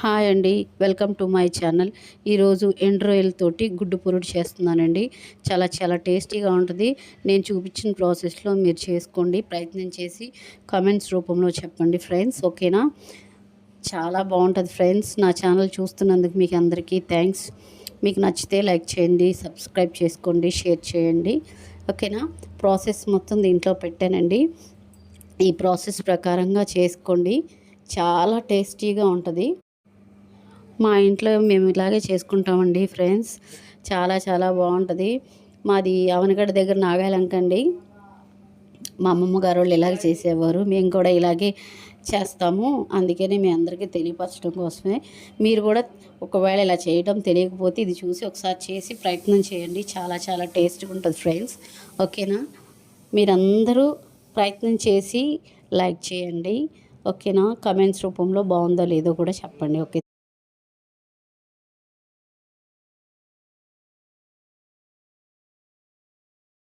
Hi అండి welcome to my channel. ఈరోజు ఎండ్ తోటి గుడ్డు పొరుడు చేస్తున్నానండి. చాలా చాలా టేస్టీగా ఉంటుంది. నేను చూపించిన ప్రాసెస్లో మీరు చేసుకోండి ప్రయత్నం చేసి కామెంట్స్ రూపంలో చెప్పండి ఫ్రెండ్స్ ఓకేనా? చాలా బాగుంటుంది ఫ్రెండ్స్ నా ఛానల్ చూస్తున్నందుకు మీకు అందరికీ థ్యాంక్స్. మీకు నచ్చితే లైక్ చేయండి సబ్స్క్రైబ్ చేసుకోండి షేర్ చేయండి ఓకేనా? ప్రాసెస్ మొత్తం దీంట్లో పెట్టానండి. ఈ ప్రాసెస్ ప్రకారంగా చేసుకోండి. చాలా టేస్టీగా ఉంటుంది. మా ఇంట్లో మేము ఇలాగే చేసుకుంటామండి ఫ్రెండ్స్. చాలా చాలా బాగుంటుంది. మాది అవనగడ్డ దగ్గర నాగాలంక అండి. మా అమ్మమ్మ గారు వాళ్ళు ఇలాగే చేసేవారు. మేము కూడా ఇలాగే చేస్తాము. అందుకనే మీ అందరికీ తెలియపరచడం కోసమే. మీరు కూడా ఒకవేళ ఇలా చేయడం తెలియకపోతే ఇది చూసి ఒకసారి చేసి ప్రయత్నం చేయండి. చాలా చాలా టేస్ట్గా ఉంటుంది ఫ్రెండ్స్. ఓకేనా? మీరందరూ ప్రయత్నం చేసి లైక్ చేయండి. ఓకేనా? కమెంట్స్ రూపంలో బాగుందో లేదో కూడా చెప్పండి. ఓకే.